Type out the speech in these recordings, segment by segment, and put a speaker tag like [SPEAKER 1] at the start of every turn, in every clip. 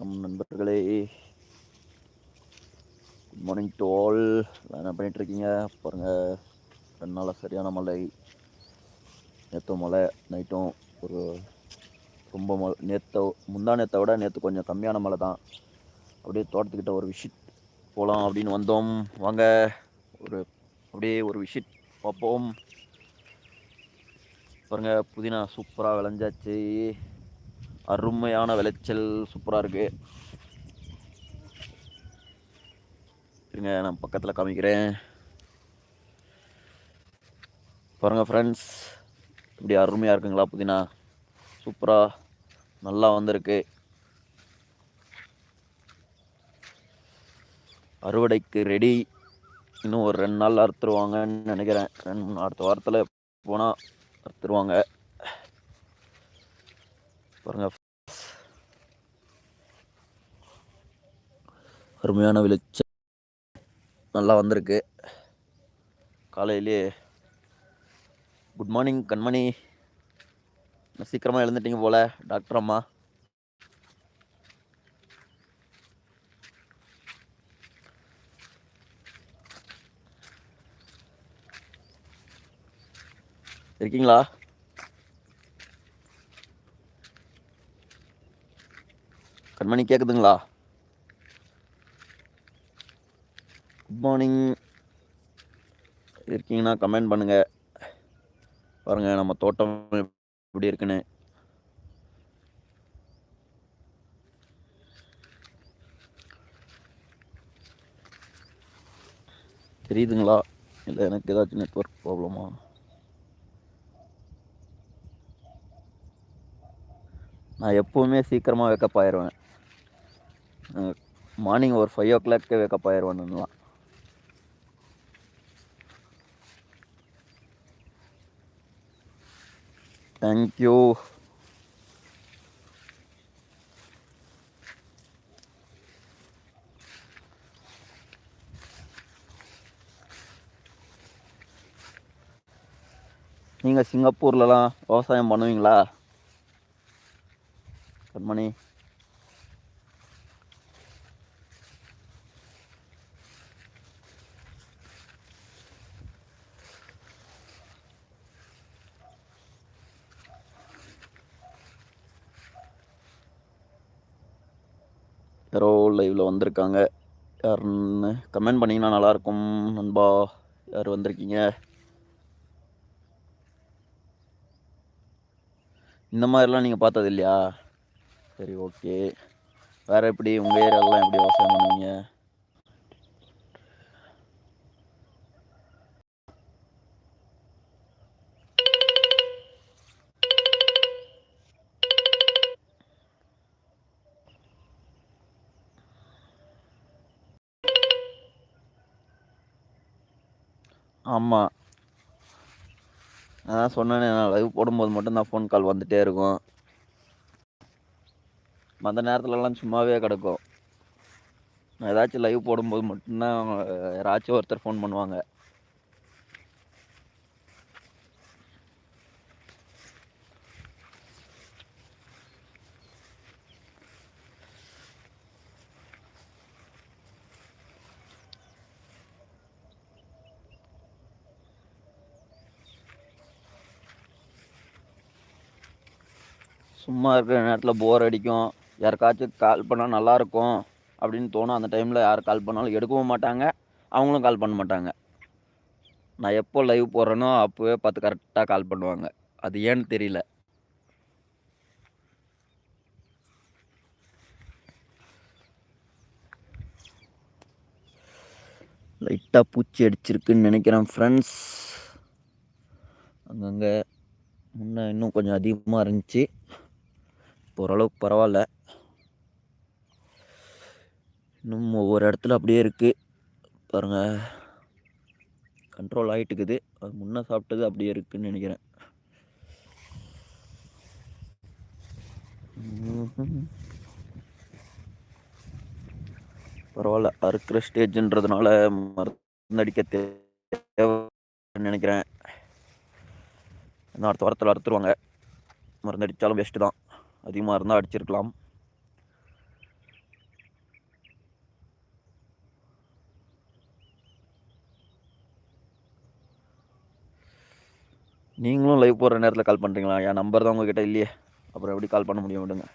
[SPEAKER 1] வணக்கம் நண்பர்களே. Good morning to all என்ன பண்ணிட்டு இருக்கீங்க பாருங்க ரெண்டு நாளாக சரியான மழை. நேற்று மழை நைட்டும் ஒரு ரொம்ப மழை. நேற்று முந்தா நேற்றை விட நேற்று கொஞ்சம் கம்மியான மழை தான். அப்படியே தோட்டத்துக்கிட்ட ஒரு விஷிட் போகலாம் அப்படின்னு வந்தோம். வாங்க ஒரு அப்படியே ஒரு விஷிட் பார்ப்போம். பாருங்க புதினா சூப்பராக விளைஞ்சாச்சு. அருமையான விளைச்சல் சூப்பராக இருக்கு. இருங்க நான் பக்கத்தில் காமிக்கிறேன். பாருங்கள் ஃப்ரெண்ட்ஸ் இப்படி அருமையாக இருக்குங்களா புதினா? சூப்பராக நல்லா வந்திருக்கு. அறுவடைக்கு ரெடி இன்னும் ஒரு ரெண்டு நாள் அறுத்துருவாங்கன்னு நினைக்கிறேன். ரெண்டு மூணு அடுத்த வாரத்தில் போனால் அறுத்துருவாங்க. பாருங்கள் அருமையான விளைச்சல் நல்லா வந்திருக்கு. காலையிலே குட் மார்னிங் கண்மணி. சீக்கிரமாக எழுந்துட்டீங்க போல டாக்டர் அம்மா. இருக்கீங்களா? கண்மணி கேட்குதுங்களா குட் மார்னிங் இருக்கீங்கன்னா கமெண்ட் பண்ணுங்கள் பாருங்கள் நம்ம தோட்டம் எப்படி இருக்குன்னு. தெரியுதுங்களா? இல்லை எனக்கு ஏதாச்சும் நெட்ஒர்க் ப்ராப்ளமா நான் எப்போவுமே சீக்கிரமாக வேக்கப் ஆயிடுவேன் மார்னிங் ஒரு ஃபைவ் ஓ கிளாக்கே வேக்கப் ஆயிடுவேன்னுலாம் தேங்க்யூ நீங்கள் சிங்கப்பூர்லலாம் விவசாயம் பண்ணுவீங்களா? கண்மணி யாரோ லைவில் வந்திருக்காங்க. யாருன்னு கமெண்ட் பண்ணிங்கன்னா நல்லாயிருக்கும் நண்பா. யார் வந்திருக்கீங்க? இந்த மாதிரிலாம் நீங்கள் பார்த்தது இல்லையா? சரி ஓகே வேறு எப்படி? உங்கள் ஏரியாலலாம் எப்படி விவசாயம் பண்ணுவீங்க? ஆமாம் அதான் சொன்னேனே நான் லைவ் போடும்போது மட்டும் தான் ஃபோன் கால் வந்துகிட்டே இருக்கும். மற்ற நேரத்துலலாம் சும்மாவே கிடக்கும். ஏதாச்சும் லைவ் போடும்போது மட்டும்தான் யாராச்சும் ஒருத்தர் ஃபோன் பண்ணுவாங்க. சும்மா இருக்கிற நேரத்தில் போர் அடிக்கும். யாருக்காச்சும் கால் பண்ணால் நல்லாயிருக்கும் அப்படின்னு தோணும். அந்த டைமில் யார் கால் பண்ணாலும் எடுக்கவும் மாட்டாங்க. அவங்களும் கால் பண்ண மாட்டாங்க. நான் எப்போ லைவ் போடுறேனோ அப்போவே பார்த்து கரெக்டாக கால் பண்ணுவாங்க. அது ஏன்னு தெரியல. லைட்டாக பூச்சி அடிச்சிருக்குன்னு நினைக்கிறேன் ஃப்ரெண்ட்ஸ் அங்கங்கே முன்ன இன்னும் கொஞ்சம் அதிகமாக இருந்துச்சு. ஓரளவுக்கு பரவாயில்ல. இன்னும் ஒவ்வொரு இடத்துல அப்படியே இருக்குது பாருங்கள் கண்ட்ரோல் ஆகிட்டுக்குது அது முன்னே சாப்பிட்டது அப்படியே இருக்குதுன்னு நினைக்கிறேன். பரவாயில்ல. அறுக்கிற ஸ்டேஜ்ன்றதுனால மருந்தடிக்க தேவைன்னு நினைக்கிறேன். இன்னும் அடுத்த வாரத்தில் அறுத்துருவாங்க. மருந்தடித்தாலும் பெஸ்ட்டு தான். அதிகமாக இருந்தால் அடிச்சிருக்கலாம். நீங்களும் லைவ் போடுற நேரத்தில் கால் பண்ணுறீங்களா என் நம்பர் தான் உங்ககிட்ட இல்லையே. அப்புறம் எப்படி கால் பண்ண முடியும் விடுங்க.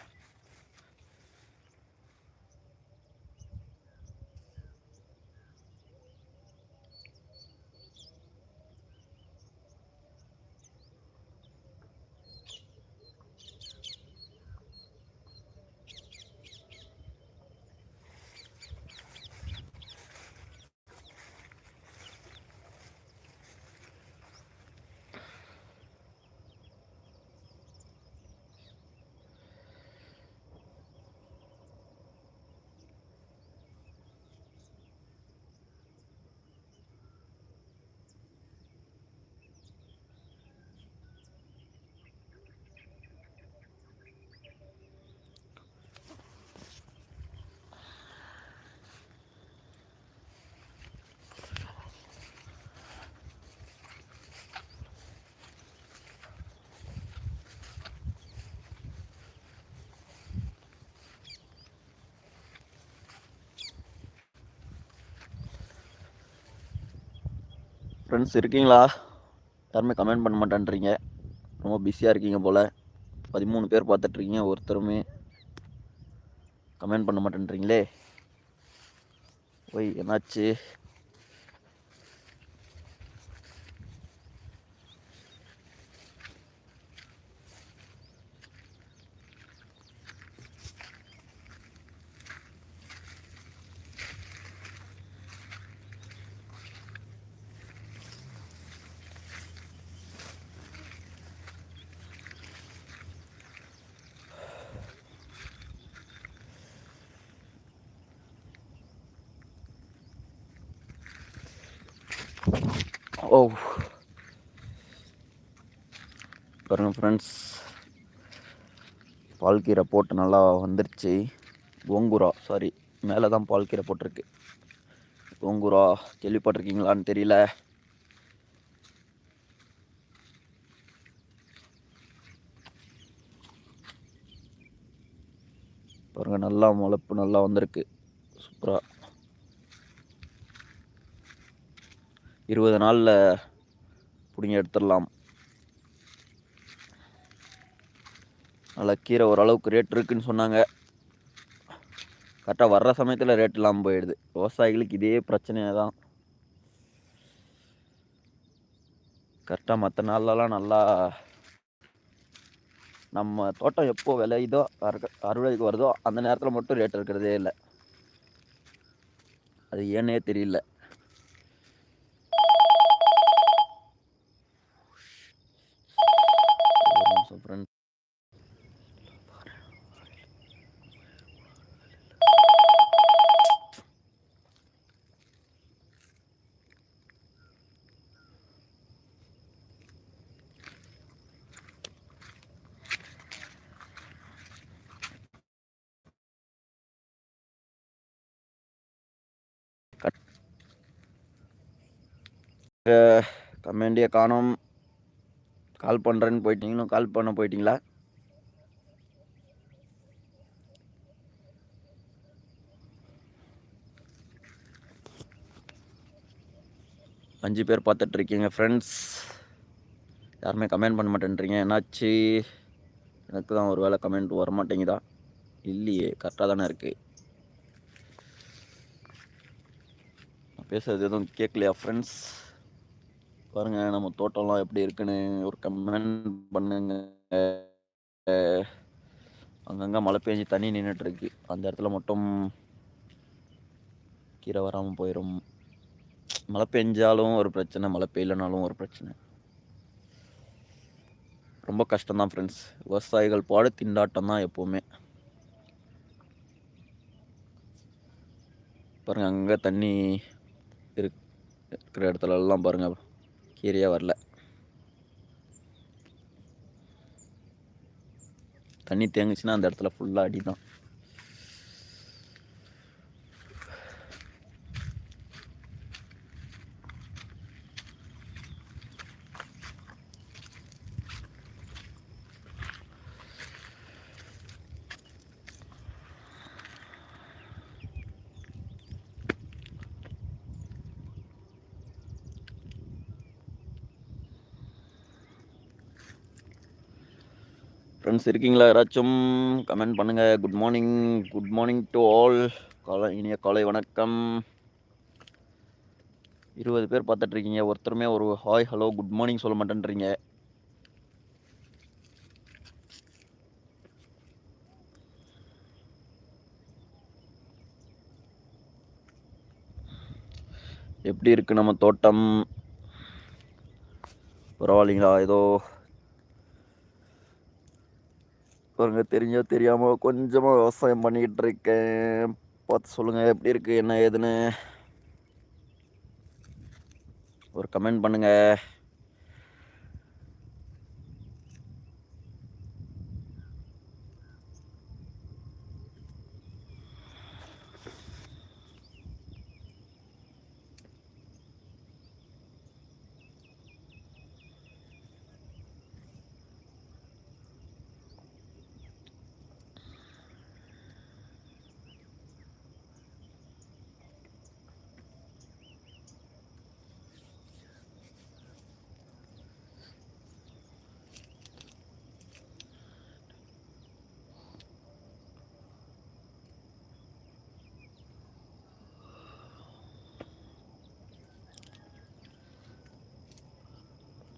[SPEAKER 1] ஃப்ரெண்ட்ஸ் இருக்கீங்களா? யாருமே கமெண்ட் பண்ண மாட்டேன்றீங்க. ரொம்ப பிஸியாக இருக்கீங்க போல். பதிமூணு பேர் பார்த்துட்ருக்கீங்க ஒருத்தருமே கமெண்ட் பண்ண மாட்டேன்றீங்களே. ஒய் என்னாச்சு ஓ பாருங்க ஃப்ரெண்ட்ஸ் பால்கீரை போட்டு நல்லா வந்துருச்சு. கோங்குரா சாரி மேலே தான் பால்கீரை போட்டிருக்கு. கோங்குரா கேள்விப்பட்டிருக்கீங்களான்னு தெரியல. பாருங்கள் நல்லா முளைப்பு நல்லா வந்திருக்கு. சூப்பராக இருபது நாளில் பிடிங்கி எடுத்துடலாம். நல்லா கீரை ஓரளவுக்கு ரேட் இருக்குன்னு சொன்னாங்க. கரெக்டாக வர்ற சமயத்தில் ரேட் இல்லாமல் போயிடுது. விவசாயிகளுக்கு இதே பிரச்சனையாக தான் கரெக்டாக மற்ற நாள்லலாம் நல்லா நம்ம தோட்டம் எப்போ விளையுதோ அறுவடைக்கு வருதோ அந்த நேரத்தில் மட்டும் ரேட் இருக்கிறதே இல்லை. அது ஏன்னே தெரியல. கமெண்டியை காணோம். கால் பண்ணுறேன்னு போயிட்டீங்களும் கால் பண்ண போயிட்டீங்களா? அஞ்சு பேர் பார்த்துட்ருக்கீங்க ஃப்ரெண்ட்ஸ் யாருமே கமெண்ட் பண்ண மாட்டேன்றீங்க. என்னாச்சு? எனக்கு தான் ஒரு வேளை கமெண்ட் வர மாட்டேங்குதா இல்லையே கரெக்டாக தானே இருக்குது நான் பேசுகிறது எதுவும் கேட்கலையா ஃப்ரெண்ட்ஸ் பாருங்க நம்ம தோட்டம்லாம் எப்படி இருக்குன்னு ஒரு கமெண்ட் பண்ணுங்க. அங்கங்கே மழை பெஞ்சு தண்ணி நின்றுட்டு இருக்கு அந்த இடத்துல மட்டும் கீரை வராமல் போயிடும் மழை பெஞ்சாலும் ஒரு பிரச்சனை மழை பெய்யலனாலும் ஒரு பிரச்சனை. ரொம்ப கஷ்டம்தான் ஃப்ரெண்ட்ஸ் விவசாயிகள் பாடு திண்டாட்டம் தான் எப்போவுமே. பாருங்க அங்கே தண்ணி இருக் இருக்கிற இடத்துலலாம் பாருங்கள் பாருங்க வரல. தண்ணி தேங்குச்சுன்னா அந்த இடத்துல ஃபுல்லாக அடி தான் ஃப்ரெண்ட்ஸ் இருக்கீங்களா யாராச்சும்? கமெண்ட் பண்ணுங்கள் good morning good morning to all காலை இனிய காலை வணக்கம். இருபது பேர் பார்த்துட்ருக்கீங்க. ஒருத்தருமே ஒரு ஹாய் ஹலோ குட் மார்னிங் சொல்ல மாட்டேன்றீங்க. எப்படி இருக்குது நம்ம தோட்டம்? பரவாயில்லைங்களா? ஏதோ பாருங்க தெரிஞ்சோ தெரியாமல் கொஞ்சமாக விவசாயம் பண்ணிக்கிட்டு இருக்கேன் பார்த்து சொல்லுங்கள் எப்படி இருக்குது என்ன ஏதுன்னு? ஒரு கமெண்ட் பண்ணுங்கள்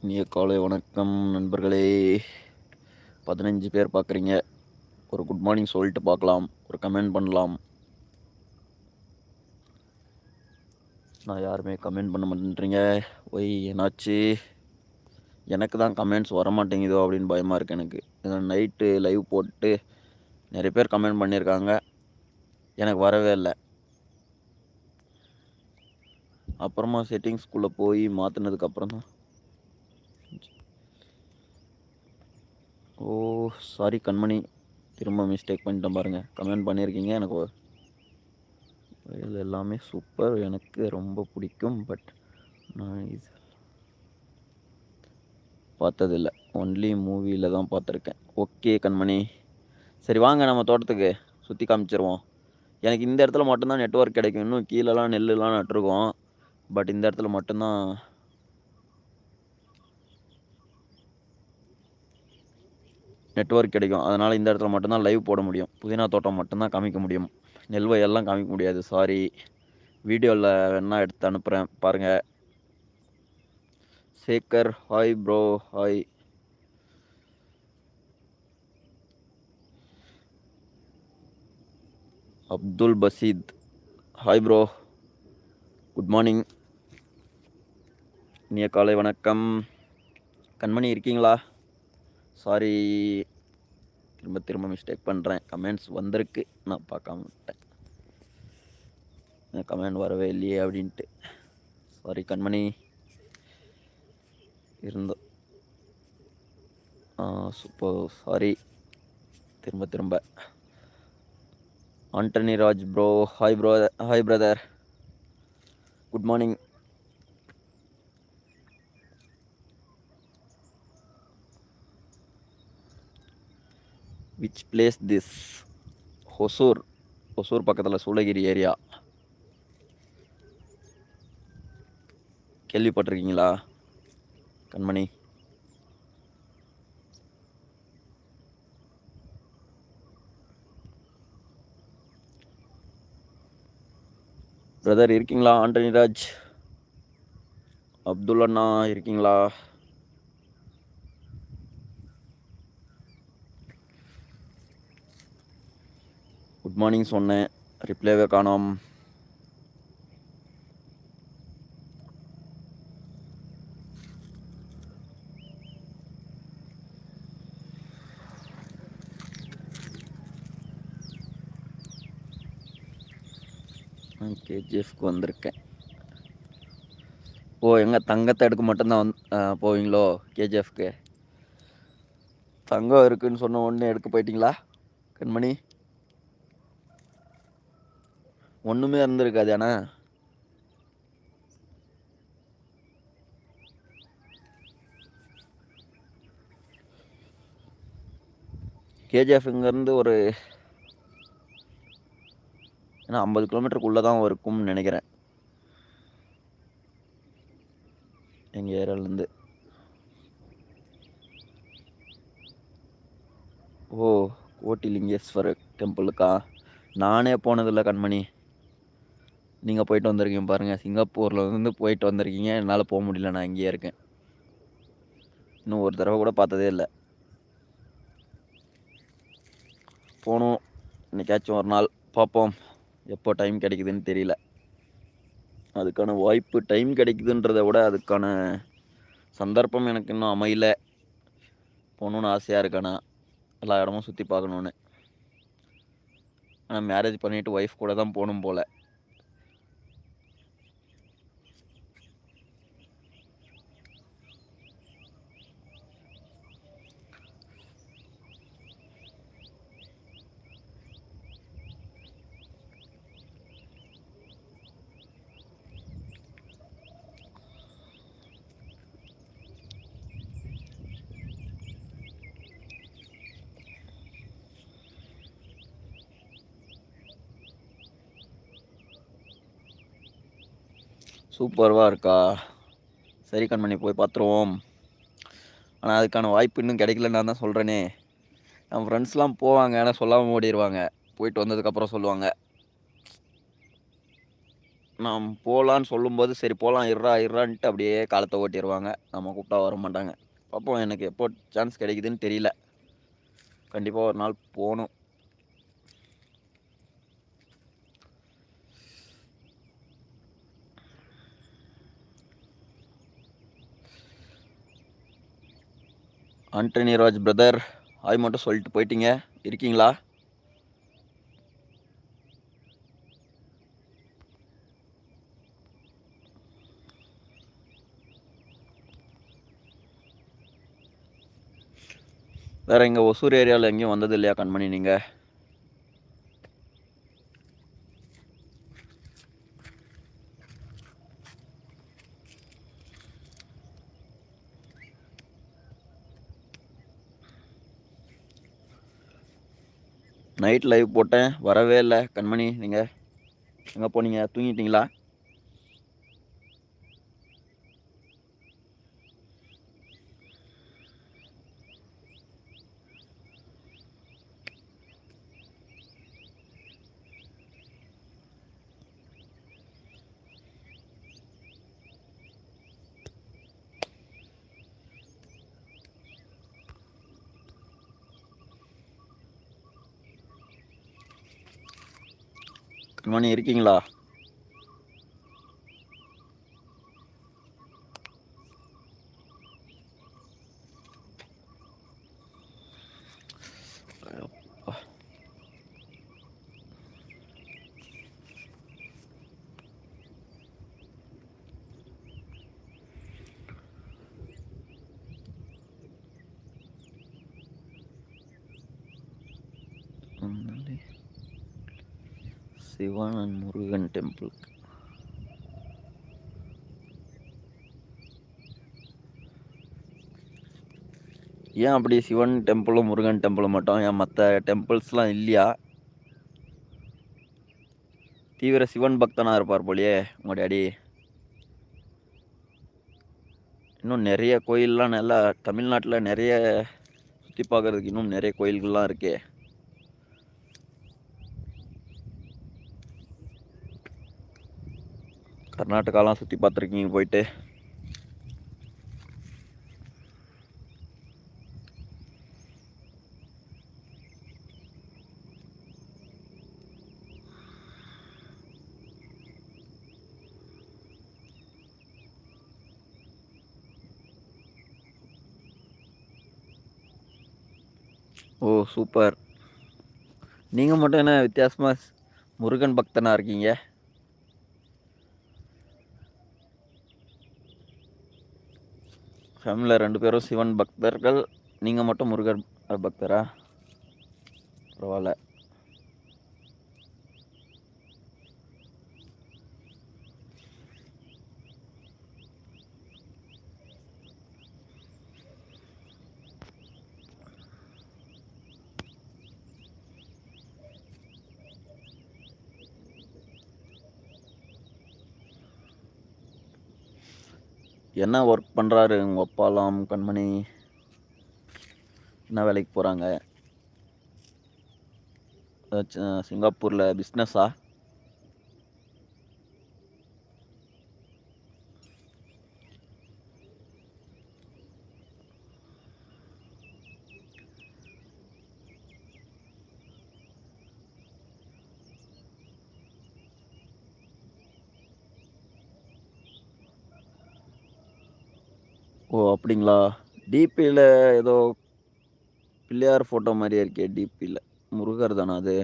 [SPEAKER 1] இனிய காலை வணக்கம் நண்பர்களே. பதினஞ்சு பேர் பார்க்குறீங்க. ஒரு குட் மார்னிங் சொல்லிட்டு பார்க்கலாம். ஒரு கமெண்ட் பண்ணலாம். நான் யாருமே கமெண்ட் பண்ண மாட்டேன்றீங்க. ஒய் என்னாச்சு? எனக்கு தான் கமெண்ட்ஸ் வர மாட்டேங்குதோ அப்படின்னு பயமாக இருக்குது எனக்கு. ஏன்னா நைட்டு லைவ் போட்டு நிறைய பேர் கமெண்ட் பண்ணியிருக்காங்க. எனக்கு வரவே இல்லை. அப்புறமா செட்டிங்ஸ்குள்ளே போய் மாற்றினதுக்கப்புறம் தான் ஓ சாரி கண்மணி. திரும்ப மிஸ்டேக் பண்ணிட்டேன் பாருங்கள் கமெண்ட் பண்ணியிருக்கீங்க எனக்கு வயல் எல்லாமே சூப்பர் எனக்கு ரொம்ப பிடிக்கும் பட் நான் இது பார்த்ததில்ல. ஒன்லி மூவியில் தான் பார்த்துருக்கேன். ஓகே கண்மணி. சரி வாங்க நம்ம தோட்டத்துக்கு சுற்றி காமிச்சிருவோம். எனக்கு இந்த இடத்துல மட்டும்தான் நெட்ஒர்க் கிடைக்கும். இன்னும் கீழெல்லாம் நெல்லுலாம் நட்டுருக்கோம். பட் இந்த இடத்துல மட்டும்தான் நெட்ஒர்க் கிடைக்கும். அதனால் இந்த இடத்துல மட்டும்தான் லைவ் போட முடியும். புதினா தோட்டம் மட்டும்தான் காமிக்க முடியும். நெல் வயல்லாம் காமிக்க முடியாது. சாரி வீடியோவில் வேணால் எடுத்து அனுப்புகிறேன் பாருங்கள் Sekar hi bro hi Abdul Basith hi bro good morning இனிய காலை வணக்கம். கண்மணி இருக்கீங்களா? சாரி திரும்ப திரும்ப மிஸ்டேக் பண்ணுறேன் கமெண்ட்ஸ் வந்திருக்கு. நான் பார்க்காம விட்டேன். கமெண்ட் வரவே இல்லையே அப்படின்ட்டு. சாரி கண்மணி. இருந்தோம் சூப்பர். சாரி திரும்ப திரும்ப. Antony Raj bro hi bro hi brother good morning which place this Hosur Hosur பக்கத்தில் சூளகிரி ஏரியா கேள்விப்பட்டிருக்கீங்களா? கண்மணி. பிரதர் இருக்கீங்களா ஆண்டனி ராஜ் அப்துல் அண்ணா இருக்கீங்களா? குட் மார்னிங் சொன்னேன் ரிப்ளைவே காணோம். நான் கேஜிஎஃப்க்கு வந்திருக்கேன். ஓ எங்கே தங்கத்தை எடுக்க மட்டும்தான் வந் போவீங்களோ கேஜிஎஃப்க்கு தங்கம் இருக்குன்னு சொன்ன உடனே எடுக்க போயிட்டீங்களா கண்மணி? ஒன்றுமே இருந்திருக்காது அண்ணா. கேஜிஎஃப் இங்கேருந்து ஒரு ஏன்னா ஐம்பது கிலோமீட்டருக்குள்ளே தான் இருக்கும்னு நினைக்கிறேன். எங்கள் ஏரியாவிலேருந்து ஓ கோட்டிலிங்கேஸ்வரர் டெம்பிளுக்கா? நானே போனதில்லை கண்மணி. நீங்கள் போயிட்டு வந்திருக்கீங்க பாருங்கள் சிங்கப்பூரில் இருந்து போயிட்டு வந்திருக்கீங்க. என்னால் போக முடியல. நான் இங்கேயே இருக்கேன். இன்னும் ஒரு தடவை கூட பார்த்ததே இல்லை. போகணும் இன்றைக்காச்சும் ஒரு நாள். பார்ப்போம். எப்போ டைம் கிடைக்குதுன்னு தெரியல. அதுக்கான வாய்ப்பு டைம் கிடைக்குதுன்றதை விட அதுக்கான சந்தர்ப்பம் எனக்கு இன்னும் அமையல. போகணுன்னு ஆசையாக இருக்கேண்ணா எல்லா இடமும் சுற்றி பார்க்கணுன்னு ஆனால் மேரேஜ் பண்ணிவிட்டு ஒய்ஃப் கூட தான் போகணும் போல். சூப்பர்வாக இருக்கா? சரி கண்மணி போய் பார்த்துருவோம் ஆனால் அதுக்கான வாய்ப்பு இன்னும் கிடைக்கல நான் தான் சொல்கிறேனே நம்ம ஃப்ரெண்ட்ஸ்லாம் போவாங்க ஆனால் சொல்லாமல் ஓடிடுவாங்க போயிட்டு வந்ததுக்கப்புறம் சொல்லுவாங்க. நான் போகலான்னு சொல்லும்போது சரி போகலாம் இருறா இருறான்ட்டு அப்படியே காலத்தை ஓட்டிடுவாங்க நம்ம கூப்பிட்டா வர மாட்டாங்க. பார்ப்போம் எனக்கு எப்போ சான்ஸ் கிடைக்குதுன்னு தெரியல. கண்டிப்பாக ஒரு நாள் போகணும். ஆண்டனி ராஜ் பிரதர் ஹாய் மட்டும் சொல்லிட்டு போயிட்டீங்க. இருக்கீங்களா? வேறு இங்கே ஒசூர் ஏரியாவில் எங்கேயும் வந்தது இல்லையா கண்மணி நீங்கள் நைட் லைவ் போட்டேன். வரவே இல்லை. கண்மணி நீங்கள் எங்கே போனீங்க? தூங்கிட்டீங்களா? மணி இருக்கீங்களா? சிவன் அண்ட் முருகன் டெம்பிள் ஏன் அப்படி சிவன் டெம்பிளும் முருகன் டெம்பிளும் மட்டும்? ஏன் மற்ற டெம்பிள்ஸ்லாம் இல்லையா? தீவிர சிவன் பக்தனாக இருப்பார் போலியே உங்கள் டேடி. இன்னும் நிறைய கோயிலெலாம் நல்லா தமிழ்நாட்டில் நிறைய சுற்றி பார்க்குறதுக்கு இன்னும் நிறைய கோயில்கள்லாம் இருக்கே. கர்நாடகாலாம் சுற்றி பார்த்துருக்கீங்க போயிட்டு. Oh super. நீங்கள் மட்டும் என்ன வித்தியாசமாக முருகன் பக்தனாக இருக்கீங்க? ஃபேமிலியில் ரெண்டு பேரும் சிவன் பக்தர்கள். நீங்கள் மட்டும் முருகன் பக்தரா? பரவாயில்ல. என்ன ஒர்க் பண்ணுறாரு உங்கள் அப்பாலாம் கண்மணி? என்ன வேலைக்கு போகிறாங்க சிங்கப்பூரில் பிஸ்னஸா அப்படிங்களா? டிபியில் ஏதோ பிள்ளையார் ஃபோட்டோ மாதிரியே இருக்கே டிபியில் முருகர் தானே அது?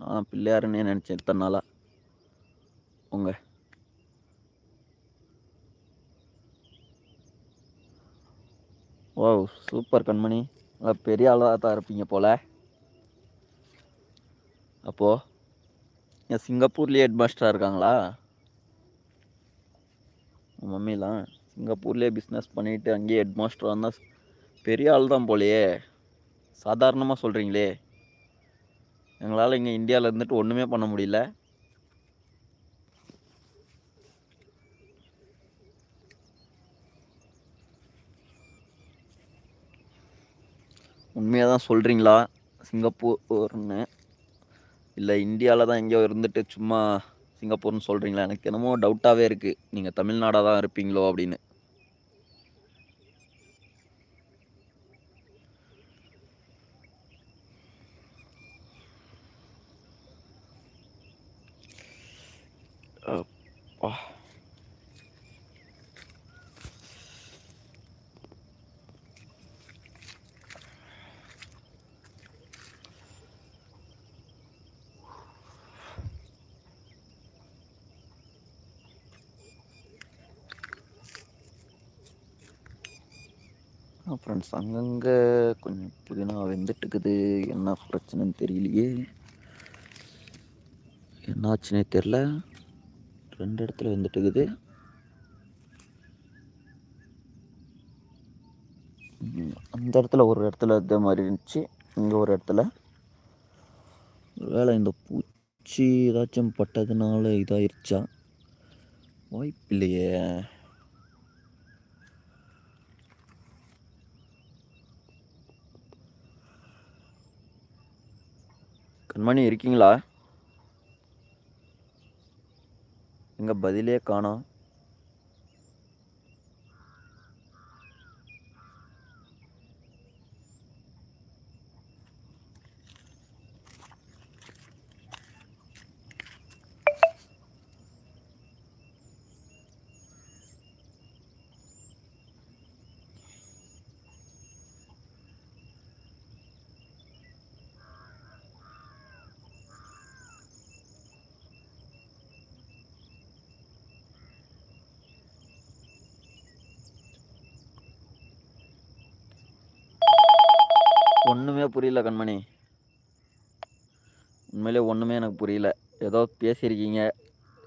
[SPEAKER 1] நான் பிள்ளையாருன்னே நினச்சேன் இத்தனை நாளாக உங்க. ஓ சூப்பர் கண்மணி. நல்லா பெரிய ஆளாக தான் இருப்பீங்க போல். அப்போது என் சிங்கப்பூர்லேயே ஹெட் மாஸ்டராக இருக்காங்களா? உன் மம்மிலாம். சிங்கப்பூர்லேயே பிஸ்னஸ் பண்ணிவிட்டு அங்கேயே ஹெட் மாஸ்டர் வந்தால் பெரிய ஆள் தான் போலையே. சாதாரணமாக சொல்கிறீங்களே எங்களால் இங்கே இந்தியாவில் இருந்துட்டு ஒன்றுமே பண்ண முடியல. உண்மையாக தான் சொல்கிறீங்களா சிங்கப்பூர்னு இல்லை இந்தியாவில் தான் எங்கேயோ இருந்துட்டு சும்மா சிங்கப்பூர்னு சொல்கிறீங்களா எனக்கு என்னமோ டவுட்டாகவே இருக்குது நீங்கள் தமிழ்நாடாக தான் இருப்பீங்களோ அப்படின்னு. அப்பா. ஃப்ரெண்ட்ஸ் அங்கங்கே கொஞ்சம் புதினா வெந்துட்டுக்குது. என்ன பிரச்சனைன்னு தெரியலையே. என்னாச்சுன்னே தெரில. ரெண்டு இடத்துல வெந்துட்டுக்குது. அந்த இடத்துல ஒரு இடத்துல இதே மாதிரி இருந்துச்சு. இங்கே ஒரு இடத்துல. வேலை இந்த பூச்சி ஏதாச்சும் பட்டதுனால இதாயிருச்சா? வாய்ப்பில்லையே. கண்மணி இருக்கீங்களா? எங்கே பதிலே காணோம் ஒன்றுமே புரியல கண்மணி. உண்மையிலே ஒன்றுமே எனக்கு புரியல. ஏதோ பேசியிருக்கீங்க.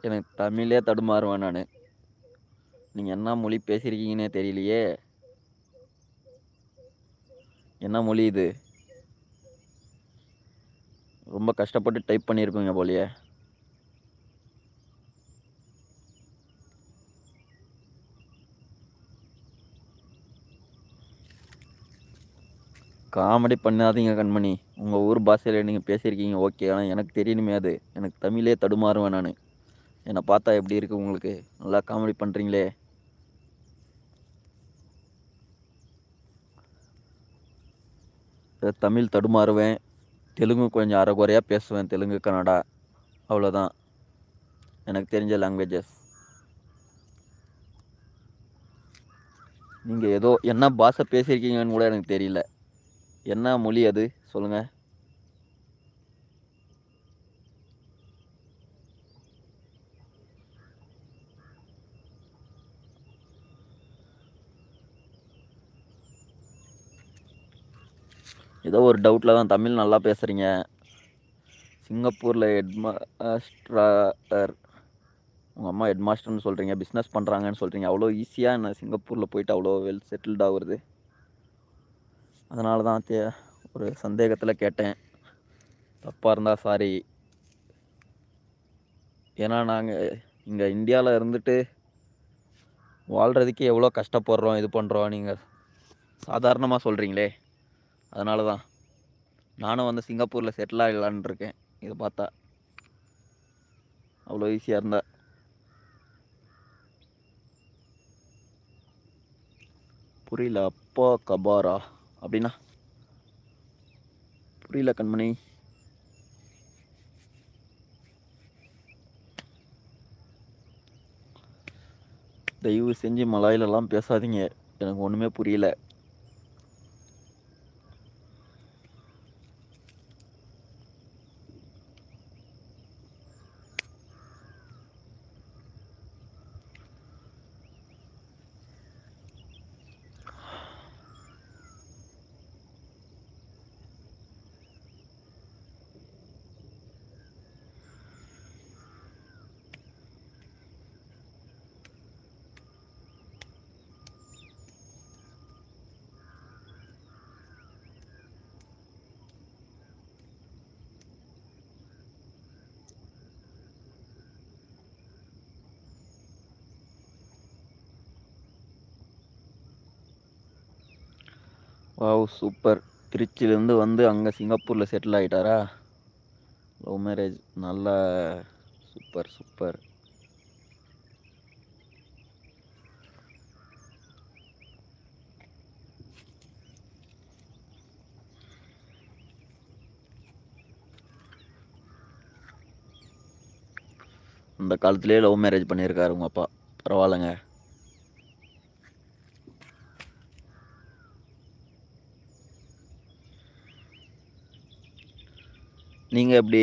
[SPEAKER 1] எனக்கு தமிழே தடுமாறுவேன் நான். நீங்கள் என்ன மொழி பேசியிருக்கீங்கன்னே தெரியலையே. என்ன மொழி இது? ரொம்ப கஷ்டப்பட்டு டைப் பண்ணியிருப்பீங்க போலியே. காமெடி பண்ணாதீங்க கண்மணி. உங்கள் ஊர் பாஷையில் நீங்கள் பேசியிருக்கீங்க ஓகே. ஆனால் எனக்கு தெரியணுமே அது. எனக்கு தமிழே தடுமாறுவேன் நான். என்னை பார்த்தா எப்படி இருக்குது உங்களுக்கு? நல்லா காமெடி பண்ணுறீங்களே தமிழ் தடுமாறுவேன். தெலுங்கு கொஞ்சம் அரைகுறையாக பேசுவேன் தெலுங்கு கன்னடா. அவ்வளோதான். எனக்கு தெரிஞ்ச லாங்குவேஜஸ் நீங்கள் ஏதோ என்ன பாஷை பேசியிருக்கீங்கன்னு கூட எனக்கு தெரியல. என்ன மொழி அது? சொல்லுங்க. ஏதோ ஒரு டவுட்டில் தான் தமிழ் நல்லா பேசுகிறீங்க சிங்கப்பூரில் ஹெட்மாஸ்டர் உங்கள் அம்மா ஹெட்மாஸ்டர்னு சொல்கிறீங்க பிஸ்னஸ் பண்ணுறாங்கன்னு சொல்கிறீங்க அவ்வளோ ஈஸியாக என்ன சிங்கப்பூரில் போயிட்டு அவ்வளோ வெல் செட்டில்ட் ஆகுறது அதனால தான் தே ஒரு சந்தேகத்தில் கேட்டேன். தப்பாக இருந்தால் சாரி ஏன்னா நாங்கள் இங்கே இந்தியாவில் இருந்துட்டு வாழ்கிறதுக்கு எவ்வளோ கஷ்டப்படுறோம் இது பண்ணுறோம் நீங்கள் சாதாரணமாக சொல்கிறீங்களே அதனால தான். நானும் வந்து சிங்கப்பூரில் செட்டில் ஆகலான்னு இருக்கேன். இதை பார்த்தா. அவ்வளோ ஈஸியாக இருந்தா. புரியல அப்பா கபாரா? அப்படின்னா? புரியல கண்மணி. தயவு செஞ்சு மலாயிலெல்லாம் பேசாதீங்க. எனக்கு ஒன்றுமே புரியல. Wow super. திருச்சியிலேருந்து வந்து அங்கே சிங்கப்பூரில் செட்டில் ஆகிட்டாரா லவ் மேரேஜ் நல்லா. Super super. அந்த காலத்துலேயே லவ் மேரேஜ் பண்ணியிருக்காரு உங்கள் அப்பா. பரவாயில்லைங்க. நீங்கள் எப்படி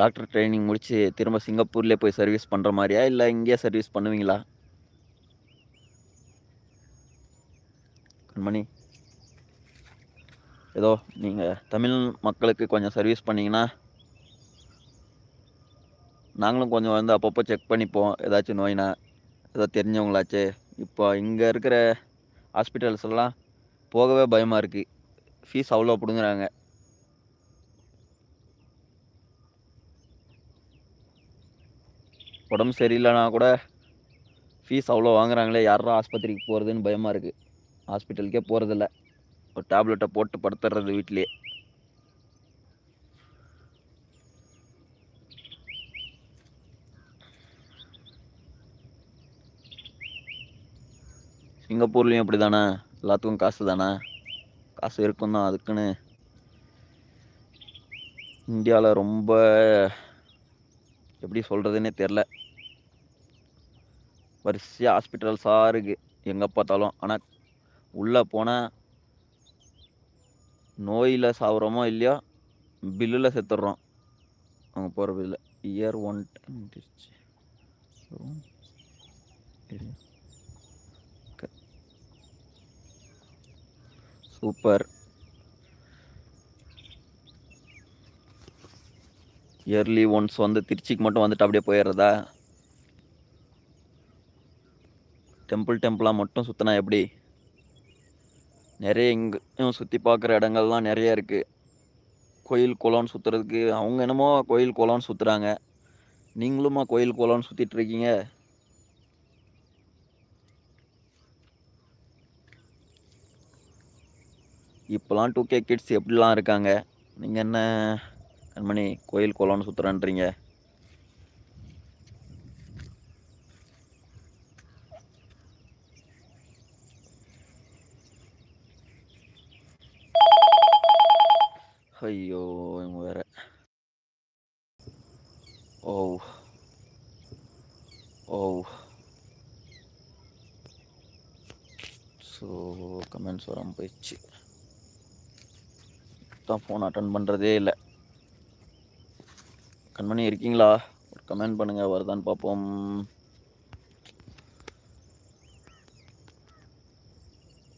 [SPEAKER 1] டாக்டர் ட்ரைனிங் முடித்து திரும்ப சிங்கப்பூர்லேயே போய் சர்வீஸ் பண்ணுற மாதிரியா? இல்லை இங்கேயே சர்வீஸ் பண்ணுவீங்களா? கண்மணி. ஏதோ நீங்கள் தமிழ் மக்களுக்கு கொஞ்சம் சர்வீஸ் பண்ணிங்கன்னா நாங்களும் கொஞ்சம் வந்து அப்பப்போ செக் பண்ணிப்போம். ஏதாச்சும் நோய்னா ஏதோ தெரிஞ்சவங்களாச்சே. இப்போ இங்கே இருக்கிற ஹாஸ்பிட்டல்ஸ் எல்லாம் போகவே பயமாக இருக்குது ஃபீஸ் அவ்வளோ பிடுங்குறாங்க. உடம்பு சரியில்லைனா கூட ஃபீஸ் அவ்வளோ வாங்குறாங்களே யாரா ஆஸ்பத்திரிக்கு போகிறதுன்னு பயமாக இருக்குது ஹாஸ்பிட்டலுக்கே போகிறதில்ல ஒரு டேப்லெட்டை போட்டு படுத்துடுறது வீட்லேயே. சிங்கப்பூர்லேயும் அப்படி தானே எல்லாத்துக்கும் காசு தானே? காசு இருக்கும் தான் அதுக்குன்னு. இந்தியாவில் ரொம்ப எப்படி சொல்கிறதுனே தெரில. வரிசையாக ஹாஸ்பிட்டல்ஸாக இருக்குது எங்கே பார்த்தாலும். ஆனால் உள்ளே போனால் நோயில் சாப்பிட்றோமோ இல்லையோ பில்லில் செத்துடுறோம் அவங்க போகிற பில்லில் year one time Trichy super. Yearly once வந்து திருச்சிக்கு மட்டும் வந்துட்டு அப்படியே போயிடுறதா? டெம்பிள் டெம்பிளாக மட்டும் சுற்றினா எப்படி? நிறைய இங்கேயும் சுற்றி பார்க்குற இடங்கள்லாம் நிறைய இருக்குது கோயில் குளம்னு சுற்றுறதுக்கு அவங்க என்னமோ கோயில் குளம்னு சுற்றுறாங்க நீங்களுமா கோயில் குளம்னு சுற்றிட்டு இருக்கீங்க? இப்போலாம் டூ கே கிட்ஸ் எப்படிலாம் இருக்காங்க? நீங்கள் என்ன கண்மணி கோயில் குளம்னு சுற்றுறேன்றீங்க ஐயோ இவங்க வேற. ஓ ஓ ஸோ கமெண்ட்ஸ் வராமல் போயிடுச்சு. தான் ஃபோன் அட்டன் பண்ணுறதே இல்லை. கண்மணி இருக்கீங்களா? ஒரு கமெண்ட் பண்ணுங்கள் வருதான்னு பார்ப்போம்.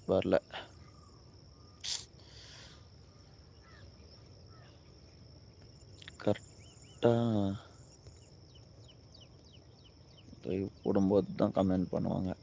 [SPEAKER 1] வரல. கரெக்டாக போடும்போது தான் கமெண்ட் பண்ணுவாங்க.